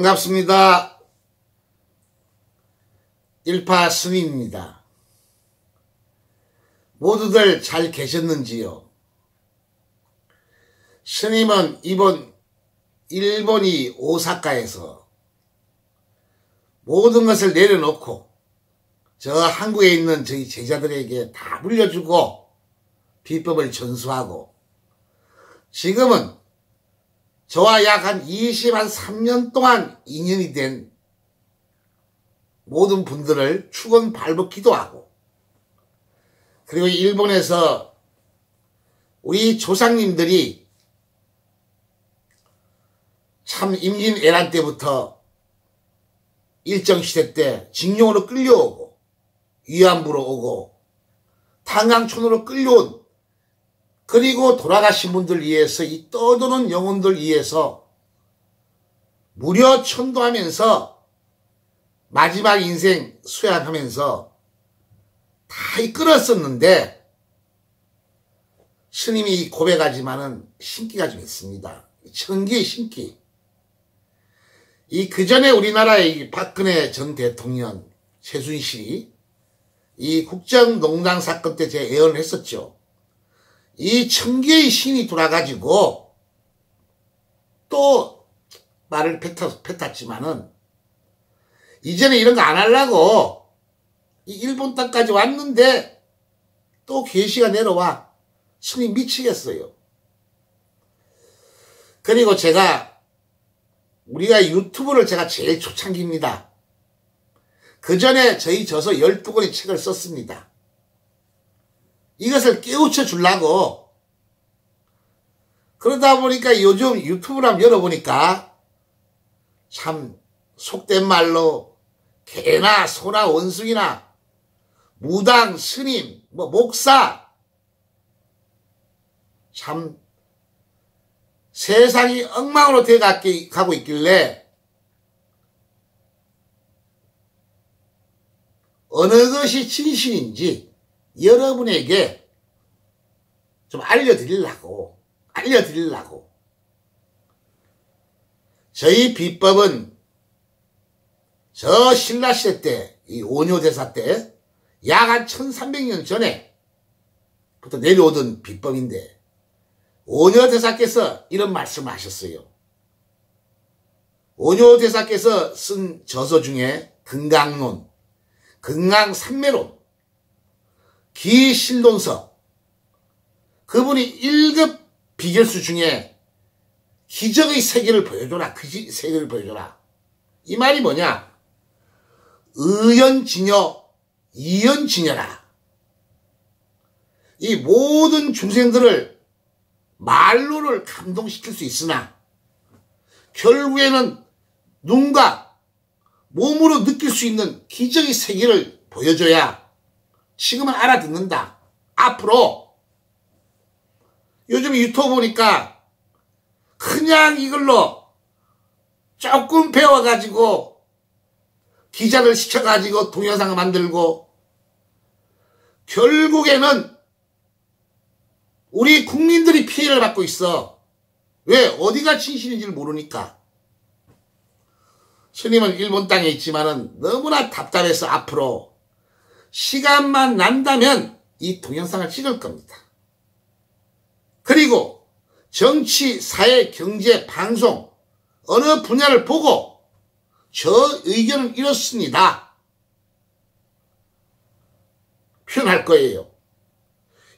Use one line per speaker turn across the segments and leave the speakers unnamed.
반갑습니다. 일파 스님입니다. 모두들 잘 계셨는지요? 스님은 이번 일본이 오사카에서 모든 것을 내려놓고 저 한국에 있는 저희 제자들에게 다 물려주고 비법을 전수하고 지금은 저와 약 한 20, 한 3년 동안 인연이 된 모든 분들을 축원 발벗기도 하고 그리고 일본에서 우리 조상님들이 참 임진애란 때부터 일정시대 때 징용으로 끌려오고 위안부로 오고 탄강촌으로 끌려온 그리고 돌아가신 분들 위해서 이 떠도는 영혼들 위해서 무려 천도하면서 마지막 인생 수양하면서 다 이끌었었는데 스님이 고백하지만은 신기가 좀 있습니다. 천기의 신기. 이 그전에 우리나라의 박근혜 전 대통령 최순실이 이 국정농단 사건 때 제가 예언을 했었죠. 이 천개의 신이 돌아가지고 또 말을 뱉었, 뱉었지만은 이제는 이런 거 안 하려고 이 일본 땅까지 왔는데 또 계시가 내려와 스님 미치겠어요. 그리고 제가 우리가 유튜브를 제가 제일 초창기입니다. 그 전에 저희 저서 12권의 책을 썼습니다. 이것을 깨우쳐 주려고. 그러다 보니까 요즘 유튜브를 열어보니까 참 속된 말로 개나 소나 원숭이나 무당, 스님, 뭐 목사 참 세상이 엉망으로 돼가고 있길래 어느 것이 진실인지 여러분에게 좀 알려드리려고 알려드리려고 저희 비법은 저 신라시대 때, 이 오뇨대사 때, 약 한 1300년 전에부터 내려오던 비법인데, 오뇨대사께서 이런 말씀을 하셨어요. 오뇨대사께서 쓴 저서 중에 금강론, 금강산매론, 기신론서, 그분이 1급 비결수 중에 기적의 세계를 보여줘라. 그 세계를 보여줘라. 이 말이 뭐냐? 의연진여, 이연진여라. 이 모든 중생들을 말로를 감동시킬 수 있으나 결국에는 눈과 몸으로 느낄 수 있는 기적의 세계를 보여줘야 지금은 알아듣는다. 앞으로 요즘 유튜브 보니까 그냥 이걸로 조금 배워가지고 기자를 시켜가지고 동영상을 만들고 결국에는 우리 국민들이 피해를 받고 있어. 왜? 어디가 진실인지를 모르니까. 스님은 일본 땅에 있지만은 너무나 답답해서 앞으로 시간만 난다면 이 동영상을 찍을 겁니다. 그리고 정치, 사회, 경제, 방송 어느 분야를 보고 저 의견은 이렇습니다. 표현할 거예요.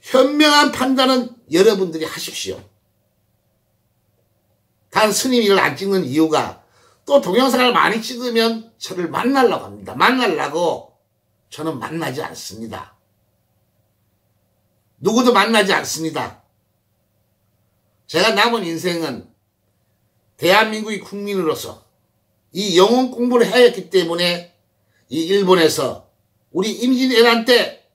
현명한 판단은 여러분들이 하십시오. 단 스님이 이걸 안 찍는 이유가 또 동영상을 많이 찍으면 저를 만나려고 합니다. 만나려고 저는 만나지 않습니다. 누구도 만나지 않습니다. 제가 남은 인생은 대한민국의 국민으로서 이 영혼 공부를 해야 했기 때문에 이 일본에서 우리 임진왜란 때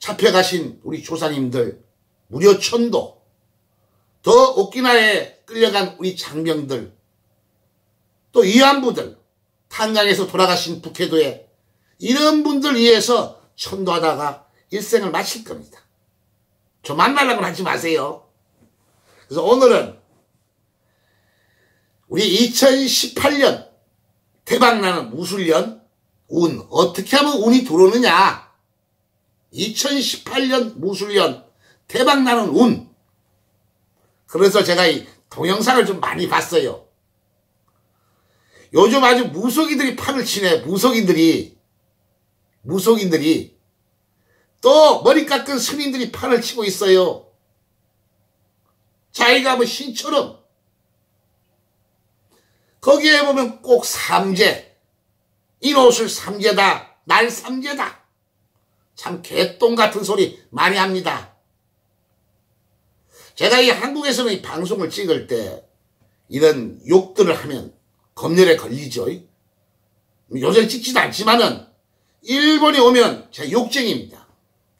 잡혀가신 우리 조상님들 무려 천도 더 오키나에 끌려간 우리 장병들 또 위안부들 탄강에서 돌아가신 북해도에 이런 분들 위해서 천도하다가 일생을 마칠 겁니다. 저 만나려고 하지 마세요. 그래서 오늘은 우리 2018년 대박나는 무술년 운. 어떻게 하면 운이 들어오느냐? 2018년 무술년 대박나는 운. 그래서 제가 이 동영상을 좀 많이 봤어요. 요즘 아주 무속인들이 판을 치네 무속인들이 무속인들이 또 머리 깎은 스님들이 판을 치고 있어요. 자기가 뭐 신처럼. 거기에 보면 꼭 삼재. 이 옷을 삼재다. 날 삼재다. 참 개똥 같은 소리 많이 합니다. 제가 이 한국에서는 이 방송을 찍을 때 이런 욕들을 하면 검열에 걸리죠. 요새 찍지도 않지만은 일본에 오면 제가 욕쟁입니다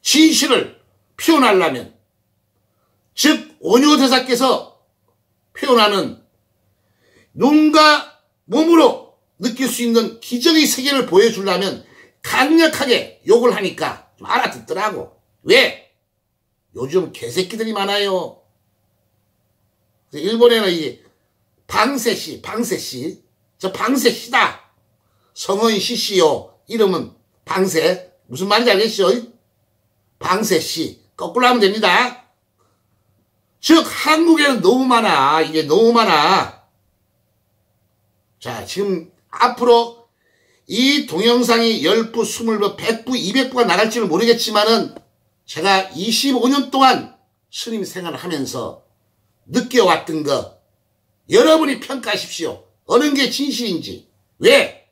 진실을 표현하려면 즉 원효대사께서 표현하는 눈과 몸으로 느낄 수 있는 기적의 세계를 보여주려면 강력하게 욕을 하니까 좀 알아듣더라고. 왜? 요즘 개새끼들이 많아요. 일본에는 이 방세씨, 방세씨, 저 방세씨다. 성은 씨씨요. 이름은 방세. 무슨 말인지 알겠죠? 방세 씨. 거꾸로 하면 됩니다. 즉 한국에는 너무 많아. 이게 너무 많아. 자 지금 앞으로 이 동영상이 10부, 20부, 100부, 200부가 나갈지는 모르겠지만은 제가 25년 동안 스님 생활을 하면서 느껴왔던 거 여러분이 평가하십시오. 어느 게 진실인지. 왜?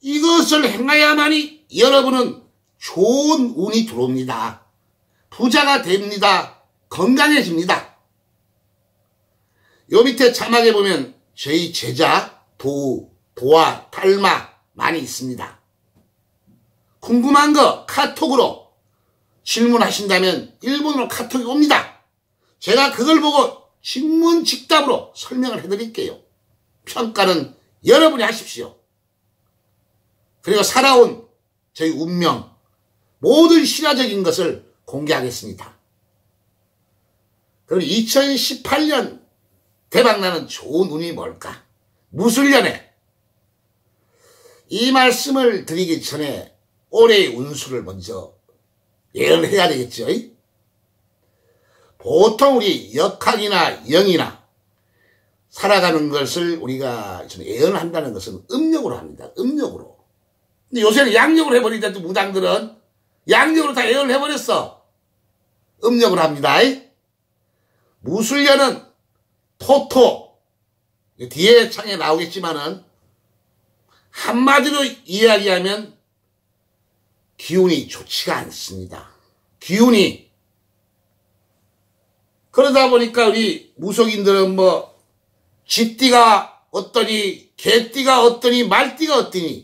이것을 행해야만이 여러분은 좋은 운이 들어옵니다. 부자가 됩니다. 건강해집니다. 요 밑에 자막에 보면 저희 제자 도, 도와, 탈마 많이 있습니다. 궁금한 거 카톡으로 질문하신다면 일본어로 카톡이 옵니다. 제가 그걸 보고 직문 직답으로 설명을 해드릴게요. 평가는 여러분이 하십시오. 그리고 살아온 저희 운명, 모든 신화적인 것을 공개하겠습니다. 그럼 2018년 대박나는 좋은 운이 뭘까? 무술년에 이 말씀을 드리기 전에 올해의 운수를 먼저 예언해야 되겠죠. 보통 우리 역학이나 영이나 살아가는 것을 우리가 예언한다는 것은 음력으로 합니다. 음력으로. 근데 요새는 양력으로 해버리자 무당들은 양력으로 다 예언을 해버렸어. 음력으로 합니다. 무술년은 토토 뒤에 창에 나오겠지만은 한마디로 이야기하면 기운이 좋지가 않습니다. 기운이 그러다 보니까 우리 무속인들은 뭐 쥐띠가 어떠니 개띠가 어떠니 말띠가 어떠니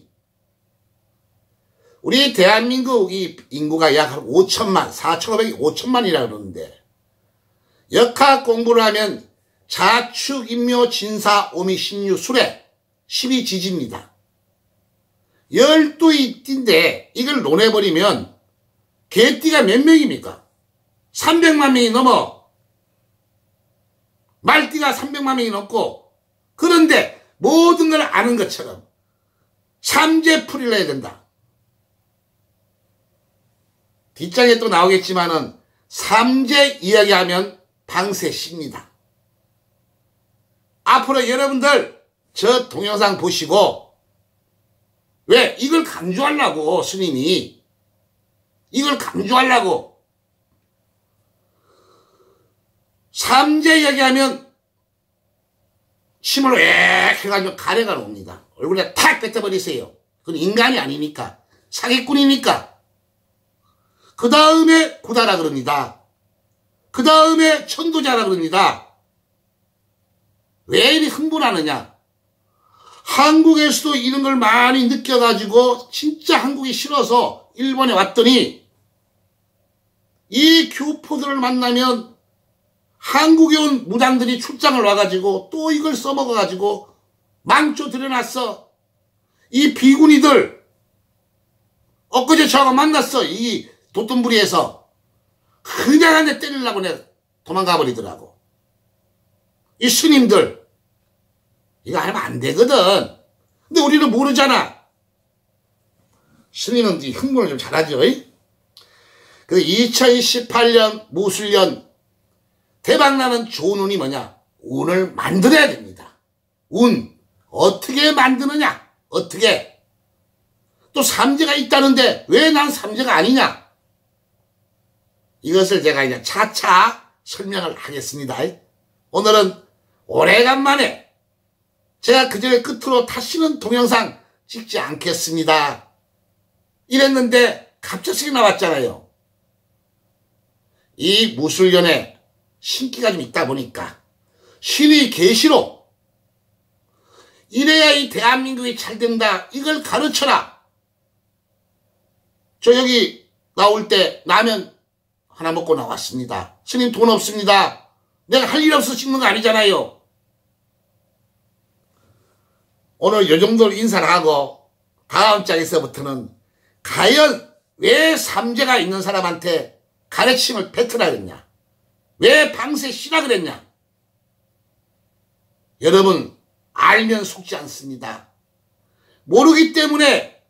우리 대한민국 이 인구가 약 5천만 4,500, 5천만이라 그러는데 역학 공부를 하면 자축, 인묘, 진사, 오미, 신유, 수레 12지지입니다. 12이 띠인데 이걸 논해버리면 개띠가 몇 명입니까? 300만 명이 넘어 말띠가 300만 명이 넘고 그런데 모든 걸 아는 것처럼 삼재풀이를 해야 된다. 뒷장에 또 나오겠지만은 삼재 이야기하면 방세십니다. 앞으로 여러분들 저 동영상 보시고 왜 이걸 강조하려고 스님이 이걸 강조하려고 삼재 얘기하면 침을 왜 해가지고 가래가 옵니다. 얼굴에 탁 뱉어버리세요. 그건 인간이 아니니까 사기꾼이니까 그 다음에 구다라 그럽니다. 그 다음에 천도자라 그럽니다. 왜 이리 흥분하느냐? 한국에서도 이런 걸 많이 느껴가지고 진짜 한국이 싫어서 일본에 왔더니 이 교포들을 만나면 한국에 온 무당들이 출장을 와가지고 또 이걸 써먹어가지고 망초 들여놨어. 이 비구니들 엊그제 저하고 만났어. 이 도톤부리에서 그냥 한 대 때리려고 내가 도망가 버리더라고. 이 스님들 이거 하면 안 되거든. 근데 우리는 모르잖아. 스님은 흥분을 좀 잘하죠. 그 2018년 무술년 대박나는 좋은 운이 뭐냐? 운을 만들어야 됩니다. 운 어떻게 만드느냐? 어떻게? 또 삼재가 있다는데 왜 난 삼재가 아니냐? 이것을 제가 이제 차차 설명을 하겠습니다. 오늘은 오래간만에 제가 그전에 끝으로 다시는 동영상 찍지 않겠습니다. 이랬는데 갑자기 나왔잖아요. 이 무술년에 신기가 좀 있다 보니까 신의 계시로 이래야 이 대한민국이 잘 된다. 이걸 가르쳐라. 저 여기 나올 때 라면 하나 먹고 나왔습니다. 스님 돈 없습니다. 내가 할 일 없어 찍는 거 아니잖아요. 오늘 요 정도로 인사를 하고 다음 장에서부터는 과연 왜 삼재가 있는 사람한테 가르침을 뱉으라 그랬냐? 왜 방세 쉬라 그랬냐? 여러분 알면 속지 않습니다. 모르기 때문에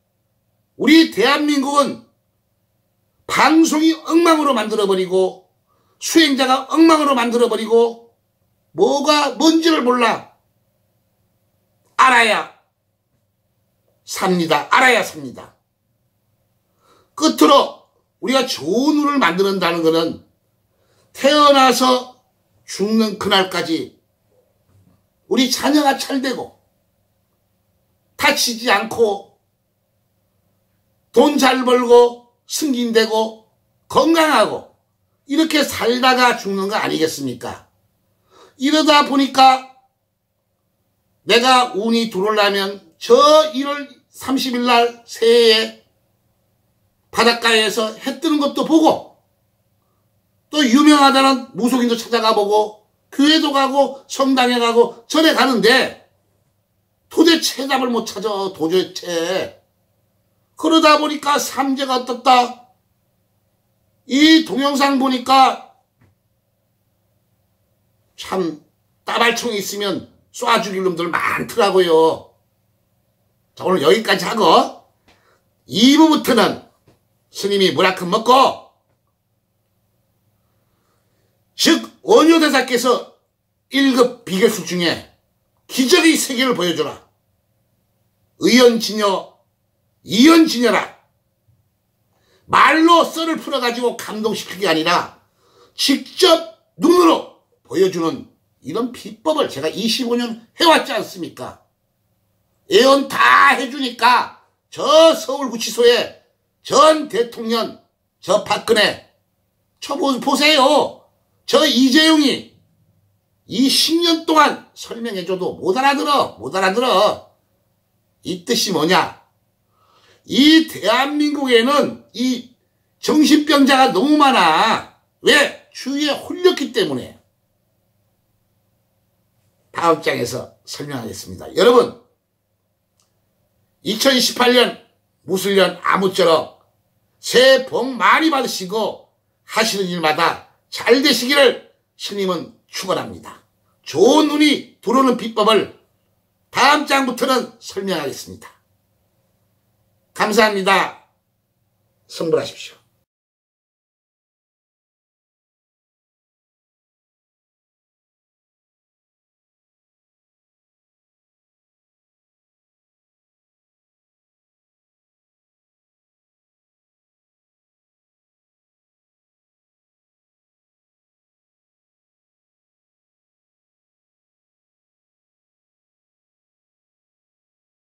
우리 대한민국은 방송이 엉망으로 만들어버리고 수행자가 엉망으로 만들어버리고 뭐가 뭔지를 몰라. 알아야 삽니다. 알아야 삽니다. 끝으로 우리가 좋은 운을 만드는다는 것은 태어나서 죽는 그날까지 우리 자녀가 잘 되고 다치지 않고 돈 잘 벌고 승진되고 건강하고 이렇게 살다가 죽는 거 아니겠습니까? 이러다 보니까 내가 운이 들어오려면 저 1월 30일 날 새해에 바닷가에서 해 뜨는 것도 보고 또 유명하다는 무속인도 찾아가 보고 교회도 가고 성당에 가고 절에 가는데 도대체 해답을 못 찾아 도대체 그러다 보니까 삼재가 어떻다 이 동영상 보니까 참 따발총이 있으면 쏴 죽일 놈들 많더라고요 자 오늘 여기까지 하고 2부부터는 스님이 물한큼 먹고 즉 원효대사께서 1급 비결수 중에 기적의 세계를 보여주라. 의연진여, 이연진여라. 말로 썰을 풀어가지고 감동시키게 아니라 직접 눈으로 보여주는 이런 비법을 제가 25년 해왔지 않습니까? 예언 다 해주니까 저 서울구치소에 전 대통령, 저 박근혜, 저 보세요. 저 이재용이 이 10년 동안 설명해줘도 못 알아들어, 못 알아들어. 이 뜻이 뭐냐? 이 대한민국에는 이 정신병자가 너무 많아. 왜? 주위에 홀렸기 때문에. 다음 장에서 설명하겠습니다. 여러분, 2018년 무술년 아무쪼록 새해 복 많이 받으시고 하시는 일마다 잘 되시기를 스님은 축원합니다. 좋은 눈이 들어오는 비법을 다음 장부터는 설명하겠습니다. 감사합니다. 성불하십시오.